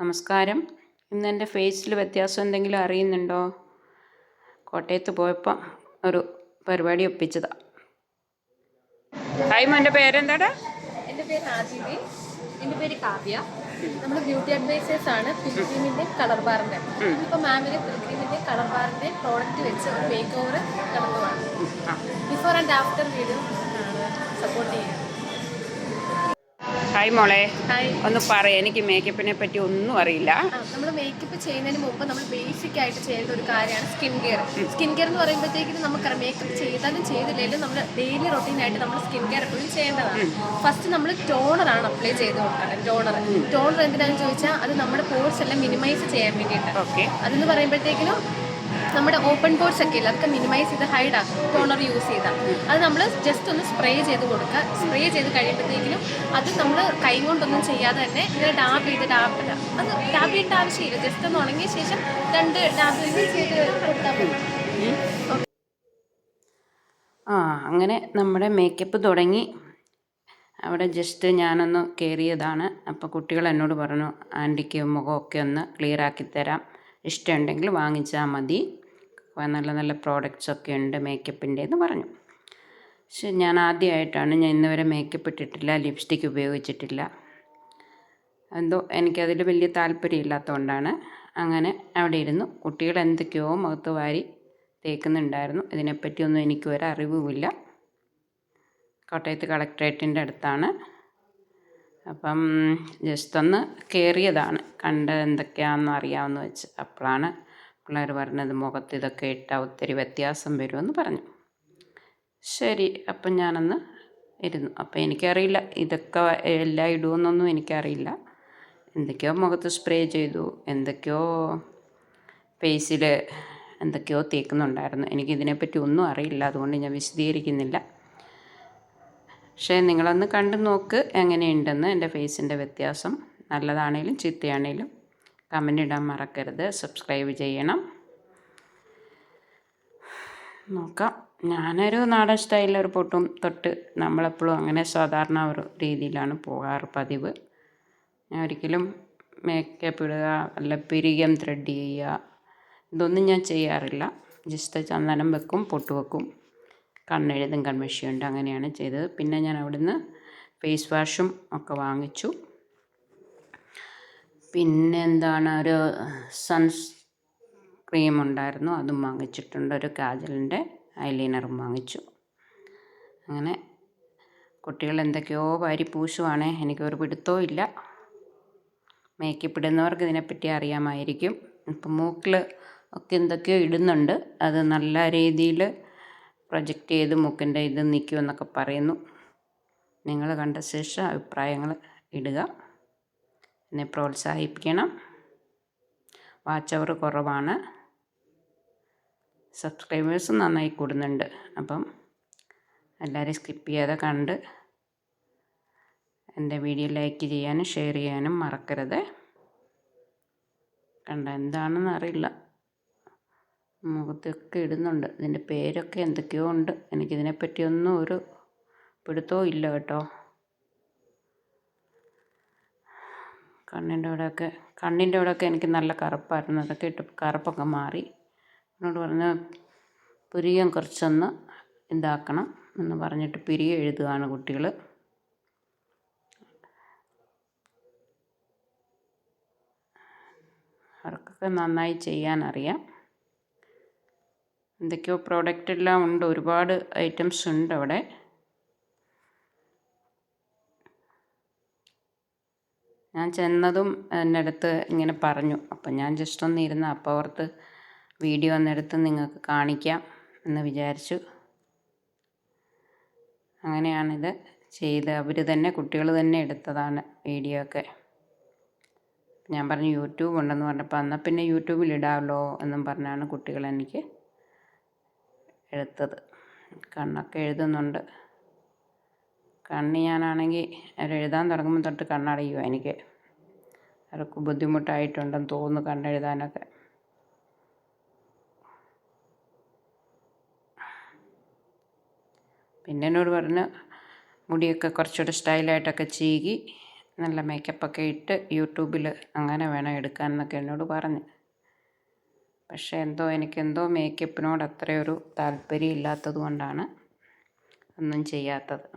നമസ്കാരം. ഇന്ന് എന്റെ ഫേസിൽ വ്യത്യാസം എന്തെങ്കിലും അറിയുന്നുണ്ടോ? കോട്ടയത്ത് പോയപ്പോൾ ഒരു പരിപാടി ഒപ്പിച്ചതാ. ഹായ് എന്റെ പേരെന്താടാ? എന്റെ പേര് ആദിവി എന്റെ പേര് കാവ്യ. നമ്മൾ ബ്യൂട്ടി അഡ്വൈസേഴ്സ് ആണ്. ഫിൽക്രീമിന്റെ കളർ ബാറിന്റെ. ഇപ്പോൾ മാമിന് ഫിൽക്രീമിന്റെ കളർ ബാറിന്റെ പ്രോഡക്റ്റ് വെച്ച് ഒരു make over നടത്തുവാണ് before and after video support ചെയ്യുക ഹായ് മോളെ. ഒന്ന് പറയാം എനിക്ക് മേക്കപ്പിനെ പറ്റി ഒന്നും അറിയില്ല. നമ്മൾ മേക്കപ്പ് ചെയ്യുന്നതിന് മുമ്പ് നമ്മൾ ബേസിക് ആയിട്ട് ചെയ്യേണ്ട ഒരു കാര്യമാണ് സ്കിൻ കെയർ സ്കിൻ കെയർ എന്ന് പറയുമ്പോഴത്തേക്കും നമുക്കറിയാം മേക്കപ്പ് ചെയ്താലും ചെയ്തില്ലെങ്കിലും നമ്മൾ ഡെയിലി റൊട്ടീൻ ആയിട്ട് നമ്മൾ സ്കിൻ കെയർ എപ്പോഴും ചെയ്യേണ്ടതാണ്. ഫസ്റ്റ് നമ്മൾ ടോണർ ആണ് അപ്ലൈ ചെയ്ത് കൊടുക്കേണ്ടത് ടോണർ ടോണർ എന്തിനാണെന്ന് ചോദിച്ചാൽ അത് നമ്മുടെ പോർസ് എല്ലാം മിനിമൈസ് ചെയ്യാൻ വേണ്ടിയിട്ട്. ഓക്കെ അതെന്ന് പറയുമ്പോഴത്തേക്കിനും നമ്മുടെ ഓപ്പൺ പോർട്സ് ഒക്കെ ഇല്ല? അതൊക്കെ മിനിമൈസ് ചെയ്ത് ഹൈഡ് ആക്കും. ടോണർ യൂസ് ചെയ്താൽ അത് നമ്മൾ ജസ്റ്റ് ഒന്ന് സ്പ്രേ ചെയ്ത് കൊടുക്കുക. സ്പ്രേ ചെയ്ത് കഴിയുമ്പോഴത്തേക്കിനും അത് നമ്മൾ കൈ കൊണ്ടൊന്നും ചെയ്യാതെ തന്നെ ഇങ്ങനെ ഡാബ് ചെയ്ത് ഡാബ് അത് ഡാബ് ചെയ്യേണ്ട ആവശ്യമില്ല. ജസ്റ്റ് ഒന്ന് ഉണങ്ങിയ ശേഷം രണ്ട് ഡാബ് ചെയ്ത് കൊടുത്താൽ മതി. ആ അങ്ങനെ നമ്മുടെ മേക്കപ്പ് തുടങ്ങി. അവിടെ ജസ്റ്റ് ഞാനൊന്ന് കയറിയതാണ് അപ്പോൾ കുട്ടികൾ എന്നോട് പറഞ്ഞു ആന്റിക്ക് മുഖമൊക്കെ ഒന്ന് ക്ലിയർ ആക്കി തരാം. ഇഷ്ടമുണ്ടെങ്കിൽ വാങ്ങിച്ചാൽ മതി. നല്ല നല്ല പ്രോഡക്റ്റ്സ് ഒക്കെ ഉണ്ട് മേക്കപ്പിന്റെ എന്ന് പറഞ്ഞു. പക്ഷെ ഞാൻ ആദ്യമായിട്ടാണ് ഞാൻ ഇന്ന് വരെ മേക്കപ്പ് ഇട്ടിട്ടില്ല ലിപ്സ്റ്റിക് ഉപയോഗിച്ചിട്ടില്ല. എന്തോ എനിക്കതിൽ വലിയ താല്പര്യമില്ലാത്തതുകൊണ്ടാണ് അങ്ങനെ അവിടെ ഇരുന്നു. കുട്ടികൾ എന്തൊക്കെയോ മുഖത്ത് വാരി തേക്കുന്നുണ്ടായിരുന്നു. ഇതിനെപ്പറ്റിയൊന്നും എനിക്ക് ഒരു അറിവുമില്ല. കോട്ടയത്ത് കളക്ട്രേറ്റിന്റെ അടുത്താണ്. അപ്പം ജസ്റ്റ് ഒന്ന് കയറിയതാണ് കണ്ട് എന്തൊക്കെയാണെന്ന് അറിയാമെന്ന് വെച്ച് അപ്പോഴാണ് പിള്ളേർ പറഞ്ഞത് മുഖത്ത് ഇതൊക്കെ ഇട്ടാൽ ഒത്തിരി വ്യത്യാസം വരുമെന്ന് പറഞ്ഞു. ശരി അപ്പം ഞാനന്ന് ഇരുന്നു. അപ്പം എനിക്കറിയില്ല ഇതൊക്കെ എല്ലാം ഇടുമെന്നൊന്നും എനിക്കറിയില്ല. എന്തൊക്കെയോ മുഖത്ത് സ്പ്രേ ചെയ്തു എന്തൊക്കെയോ ഫേസിൽ എന്തൊക്കെയോ തേക്കുന്നുണ്ടായിരുന്നു. എനിക്കിതിനെപ്പറ്റി ഒന്നും അറിയില്ല അതുകൊണ്ട് ഞാൻ വിശദീകരിക്കുന്നില്ല. പക്ഷേ നിങ്ങളൊന്ന് കണ്ടു നോക്ക് എങ്ങനെയുണ്ടെന്ന് എന്റെ ഫേസിന്റെ വ്യത്യാസം. നല്ലതാണേലും ചീത്തയാണേലും കമന്റ് ഇടാൻ മറക്കരുത്. സബ്സ്ക്രൈബ് ചെയ്യണം. നോക്കാം. ഞാനൊരു നാടൻ സ്റ്റൈലിൽ ഒരു പൊട്ടും തൊട്ട് നമ്മളെപ്പോഴും അങ്ങനെ സാധാരണ ഒരു രീതിയിലാണ് പോകാറ് പതിവ്. ഞാൻ ഒരിക്കലും മേക്കപ്പ് ഇടുക അല്ല പിരികം ത്രെഡ് ചെയ്യുക ഇതൊന്നും ഞാൻ ചെയ്യാറില്ല. ജസ്റ്റ് ചന്ദനം വെക്കും പൊട്ട് വെക്കും. കണ്ണെഴുതും കൺമഷിയുണ്ട് അങ്ങനെയാണ് ചെയ്തത്. പിന്നെ ഞാൻ അവിടുന്ന് ഫേസ് വാഷും ഒക്കെ വാങ്ങിച്ചു. പിന്നെ എന്താണ് ഒരു സൺസ് ക്രീം ഉണ്ടായിരുന്നു അതും വാങ്ങിച്ചിട്ടുണ്ട്. ഒരു കാജലിന്റെ ഐലൈനറും വാങ്ങിച്ചു. അങ്ങനെ കുട്ടികൾ എന്തൊക്കെയോ വാരി പൂശുവാണേ. എനിക്കൊരു പിടുത്തവും ഇല്ല. മേക്കപ്പ് ഇടുന്നവർക്ക് ഇതിനെപ്പറ്റി അറിയാമായിരിക്കും. ഇപ്പം മൂക്കിൽ ഒക്കെ എന്തൊക്കെയോ ഇടുന്നുണ്ട്. അത് നല്ല രീതിയിൽ പ്രൊജക്റ്റ് ചെയ്ത് മൂക്കിന്റെ ഇത് നിൽക്കുമെന്നൊക്കെ പറയുന്നു. നിങ്ങൾ കണ്ട ശേഷം അഭിപ്രായങ്ങൾ ഇടുക. എന്നെ പ്രോത്സാഹിപ്പിക്കണം. വാച്ച് അവർ കുറവാണ്. സബ്സ്ക്രൈബേഴ്സും നന്നായി കൂടുന്നുണ്ട്. അപ്പം എല്ലാവരും സ്കിപ്പ് ചെയ്യാതെ കണ്ട് എന്റെ വീഡിയോ ലൈക്ക് ചെയ്യാനും ഷെയർ ചെയ്യാനും മറക്കരുത്. കണ്ട എന്താണെന്ന് അറിയില്ല. മുഖത്തൊക്കെ ഇടുന്നുണ്ട്. ഇതിന്റെ പേരൊക്കെ എന്തൊക്കെയോ ഉണ്ട്. എനിക്കിതിനെപ്പറ്റിയൊന്നും ഒരു പിടുത്തവും ഇല്ല കേട്ടോ. കണ്ണിന്റെ അവിടെയൊക്കെ കണ്ണിന്റെ അവിടെയൊക്കെ എനിക്ക് നല്ല കറുപ്പായിരുന്നു. അതൊക്കെ ഇട്ട് കറുപ്പൊക്കെ മാറി. എന്നോട് പറഞ്ഞു പുരികം കുറച്ചൊന്ന് ഇതാക്കണം എന്ന് പറഞ്ഞിട്ട് പിരിയ എഴുതുകയാണ് കുട്ടികൾ അവർക്കൊക്കെ നന്നായി ചെയ്യാനറിയാം. എന്തൊക്കെയോ പ്രോഡക്റ്റ് എല്ലാം ഉണ്ട്. ഒരുപാട് ഐറ്റംസ് ഉണ്ട് അവിടെ. ഞാൻ ചെന്നതും എന്റെ അടുത്ത് ഇങ്ങനെ പറഞ്ഞു. അപ്പം ഞാൻ ജസ്റ്റ് ഒന്ന് ഇരുന്ന് അപ്പോൾ ഓർത്ത് വീഡിയോ ഒന്നെടുത്ത് നിങ്ങൾക്ക് കാണിക്കാം എന്ന് വിചാരിച്ചു. അങ്ങനെയാണിത് ചെയ്ത്. അവർ തന്നെ കുട്ടികൾ തന്നെ എടുത്തതാണ് വീഡിയോ ഒക്കെ. ഞാൻ പറഞ്ഞു യൂട്യൂബ് ഉണ്ടെന്ന് പറഞ്ഞപ്പോൾ എന്നാൽ പിന്നെ യൂട്യൂബിൽ ഇടാമല്ലോ എന്നും പറഞ്ഞാണ് കുട്ടികൾ എനിക്ക് എടുത്തത്. കണ്ണൊക്കെ എഴുതുന്നുണ്ട്. കണ്ണ് ഞാനാണെങ്കിൽ എഴുതാൻ തുടങ്ങുമ്പോൾ തൊട്ട് കണ്ണടയുക എനിക്ക്. അവർക്ക് ബുദ്ധിമുട്ടായിട്ടുണ്ടെന്ന് തോന്നുന്നു കണ്ണെഴുതാനൊക്കെ. പിന്നെ എന്നോട് പറഞ്ഞ് മുടിയൊക്കെ കുറച്ചുകൂടെ സ്റ്റൈലായിട്ടൊക്കെ ചീകി നല്ല മേക്കപ്പൊക്കെ ഇട്ട് യൂട്യൂബിൽ അങ്ങനെ വേണം എടുക്കാൻ എന്നൊക്കെ എന്നോട് പറഞ്ഞ്. പക്ഷേ എന്തോ എനിക്കെന്തോ മേക്കപ്പിനോട് അത്രയൊരു താല്പര്യം ഇല്ലാത്തത് കൊണ്ടാണ് ഒന്നും ചെയ്യാത്തത്.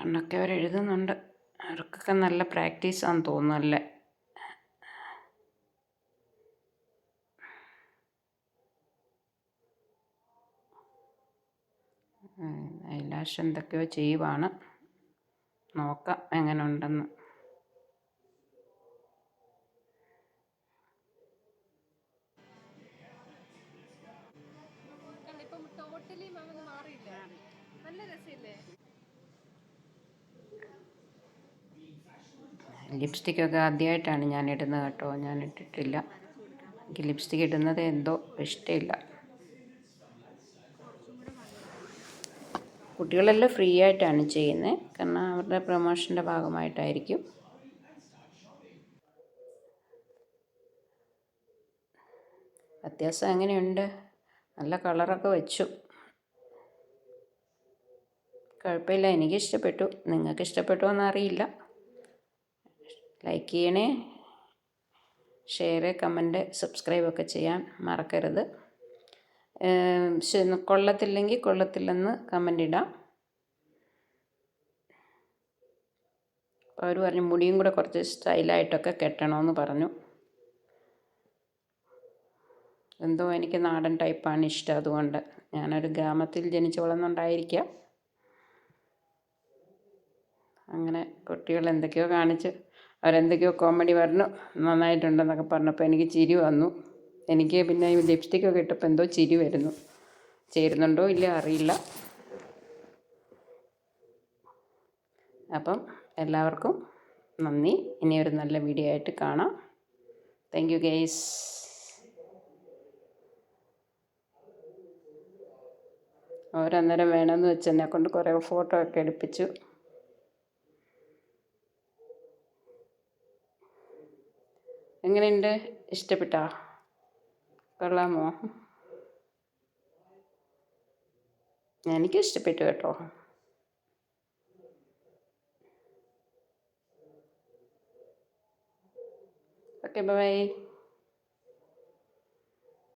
കണ്ണൊക്കെ അവർ എഴുതുന്നുണ്ട് അവർക്കൊക്കെ നല്ല പ്രാക്ടീസാന്ന് തോന്നുന്നു അല്ലേ? ഐലാഷ് എന്തൊക്കെയോ ചെയ്യുവാണ്. നോക്കാം എങ്ങനെ ഉണ്ടെന്ന് ലിപ്സ്റ്റിക്കൊക്കെ ആദ്യമായിട്ടാണ് ഞാൻ ഇടുന്നത് കേട്ടോ. ഞാൻ ഇട്ടിട്ടില്ല. എനിക്ക് ലിപ്സ്റ്റിക്ക് ഇടുന്നത് എന്തോ ഇഷ്ടമില്ല. കുട്ടികളെല്ലാം ഫ്രീ ആയിട്ടാണ് ചെയ്യുന്നത്. കാരണം അവരുടെ പ്രൊമോഷന്റെ ഭാഗമായിട്ടായിരിക്കും. വ്യത്യാസം എങ്ങനെയുണ്ട്? നല്ല കളറൊക്കെ വെച്ചു. കുഴപ്പമില്ല. എനിക്കിഷ്ടപ്പെട്ടു. നിങ്ങൾക്ക് ഇഷ്ടപ്പെട്ടോ എന്നറിയില്ല ലൈക്ക് ചെയ്യണേ. ഷെയർ കമന്റ് സബ്സ്ക്രൈബ് ഒക്കെ ചെയ്യാൻ മറക്കരുത്. കൊള്ളത്തില്ലെങ്കിൽ കൊള്ളത്തില്ലെന്ന് കമന്റ് ഇടാം. അവർ പറഞ്ഞു മുടിയും കൂടെ കുറച്ച് സ്റ്റൈലായിട്ടൊക്കെ കെട്ടണമെന്ന് പറഞ്ഞു. എന്തോ എനിക്ക് നാടൻ ടൈപ്പാണ് ഇഷ്ടം അതുകൊണ്ട്. ഞാനൊരു ഗ്രാമത്തിൽ ജനിച്ചു വളർന്നുകൊണ്ടായിരിക്കാം അങ്ങനെ കുട്ടികൾ എന്തൊക്കെയോ കാണിച്ച് അവരെന്തൊക്കെയോ കോമഡി പറഞ്ഞു. നന്നായിട്ടുണ്ടെന്നൊക്കെ പറഞ്ഞപ്പോൾ എനിക്ക് ചിരി വന്നു. എനിക്ക് പിന്നെ ഈ ലിപ്സ്റ്റിക്കൊക്കെ ഇട്ടപ്പോൾ എന്തോ ചിരി വരുന്നു. ചേരുന്നുണ്ടോ ഇല്ല അറിയില്ല. അപ്പം എല്ലാവർക്കും നന്ദി. ഇനി ഒരു നല്ല വീഡിയോ ആയിട്ട് കാണാം. താങ്ക് യു കൊണ്ട് കുറേ ഫോട്ടോ ഒക്കെ എങ്ങനെയുണ്ട്? ഇഷ്ടപ്പെട്ടോ? കൊള്ളാമോ? എനിക്ക് ഇഷ്ടപ്പെട്ടു കേട്ടോ. Okay bye.